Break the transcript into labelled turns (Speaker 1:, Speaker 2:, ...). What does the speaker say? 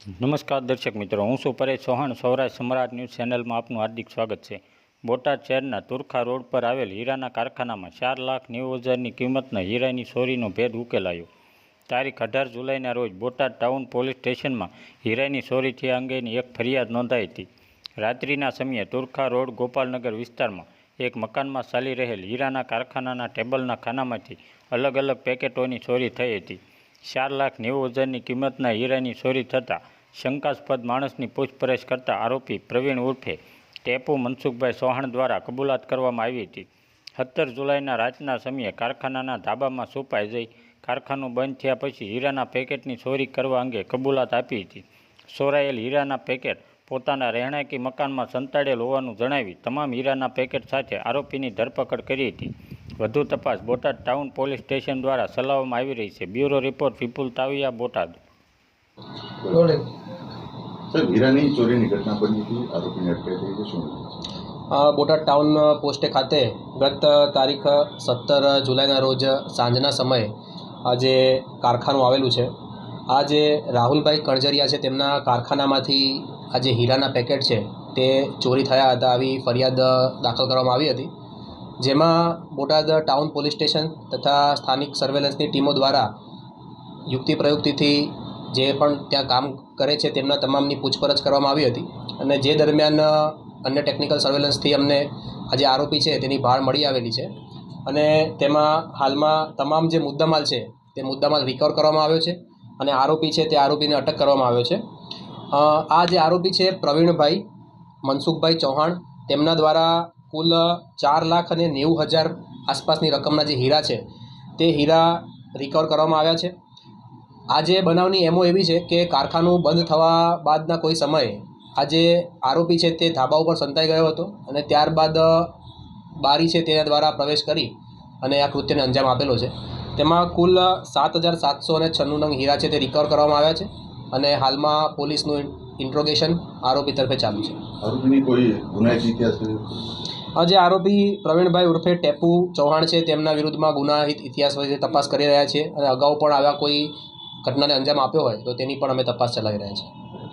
Speaker 1: નમસ્કાર દર્શક મિત્રો, હું છું પરેશ ચૌહાણ. સૌરાષ્ટ્ર સમ્રાટ ન્યૂઝ ચેનલમાં આપનું હાર્દિક સ્વાગત છે. બોટાદ શહેરના તુરખા રોડ પર આવેલ હીરાના કારખાનામાં ચાર લાખ નેવું હજારની કિંમતના હીરાની ચોરીનો ભેદ ઉકેલાયો. તારીખ અઢાર જુલાઈના રોજ બોટાદ ટાઉન પોલીસ સ્ટેશનમાં હીરાની ચોરી થયા અંગેની એક ફરિયાદ નોંધાઈ હતી. રાત્રિના સમયે તુરખા રોડ ગોપાલનગર વિસ્તારમાં એક મકાનમાં ચાલી રહેલ હીરાના કારખાનાના ટેબલના ખાનામાંથી અલગ અલગ પેકેટોની ચોરી થઈ હતી. ચાર લાખ નેવું હજારની કિંમતના હીરાની ચોરી થતાં શંકાસ્પદ માણસની પૂછપરછ કરતા આરોપી પ્રવીણ ઉર્ફે ટેપુ મનસુખભાઈ ચૌહાણ દ્વારા કબૂલાત કરવામાં આવી હતી. સત્તર જુલાઈના રાતના સમયે કારખાનાના ધાબામાં સુપાઈ જઈ કારખાનું બંધ થયા પછી હીરાના પેકેટની ચોરી કરવા અંગે કબૂલાત આપી હતી. ચોરાયેલ હીરાના પેકેટ પોતાના રહેણાંકી મકાનમાં સંતાડેલ હોવાનું જણાવી તમામ હીરાના પેકેટ સાથે આરોપીની ધરપકડ કરી હતી. વધુ તપાસ બોટાદ ટાઉન પોલીસ સ્ટેશન દ્વારા ચલાવવામાં આવી રહી છે. Bureau report Vipul Taviya, Botad.
Speaker 2: આ બોટાદ ટાઉન પોસ્ટે ખાતે ગત તારીખ સત્તર જુલાઈના રોજ સાંજના સમયે આ જે કારખાનું આવેલું છે. આ જે રાહુલભાઈ કણજરિયા છે, તેમના કારખાનામાંથી આ જે હીરાના પેકેટ છે, તે ચોરી થયા હતા આવી ફરિયાદ દાખલ કરવામાં આવી હતી. જેમાં બોટાદ ટાઉન પોલીસ સ્ટેશન તથા સ્થાનિક સર્વેલન્સની ટીમો દ્વારા યુક્તિ પ્રયુક્તિથી જે પણ ત્યાં કામ કરે છે તેમના તમામની પૂછપરછ કરવામાં આવી હતી અને જે દરમિયાન અન્ય ટેકનિકલ સર્વેલન્સથી અમને આ જે આરોપી છે તેની ભાળ મળી આવેલી છે. અને તેમાં હાલમાં તમામ જે મુદ્દામાલ છે તે મુદ્દામાલ રિકવર કરવામાં આવ્યો છે અને આરોપી છે તે આરોપીને અટક કરવામાં આવ્યો છે. આ જે આરોપી છે પ્રવીણભાઈ, મનસુખભાઈ ચૌહાણ, તેમના દ્વારા કુલ ચાર લાખ અને નેવું હજાર આસપાસની રકમના જે હીરા છે તે હીરા રિકવર કરવામાં આવ્યા છે. આ જે બનાવની એમો એવી છે કે કારખાનું બંધ થવા બાદના કોઈ સમયે આજે આરોપી છે તે ધાબા ઉપર સંતાઈ ગયો હતો અને ત્યારબાદ બારી છે તેના દ્વારા પ્રવેશ કરી અને આ કૃત્યને અંજામ આપેલો છે તેમાં કુલ સાત હજાર સાતસો અને છન્નું નંગ હીરા છે તે રિકવર કરવામાં આવ્યા છે અને હાલમાં પોલીસનું ઇન્ટ્રોગેશન આરોપી તરફે ચાલુ છે
Speaker 3: આરોપીની કોઈ ગુનાહિત ઇતિહાસ છે?
Speaker 2: આ જે આરોપી પ્રવીણભાઈ ઉર્ફે ટેપુ ચૌહાણ છે તેમના વિરુદ્ધમાં ગુનાહિત ઇતિહાસ વિશે તપાસ કરી રહ્યા છે અને અગાઉ પણ આવા કોઈ ઘટનાને અંજામ આપ્યો હોય તો તેની પણ અમે તપાસ ચલાવી રહ્યા છીએ.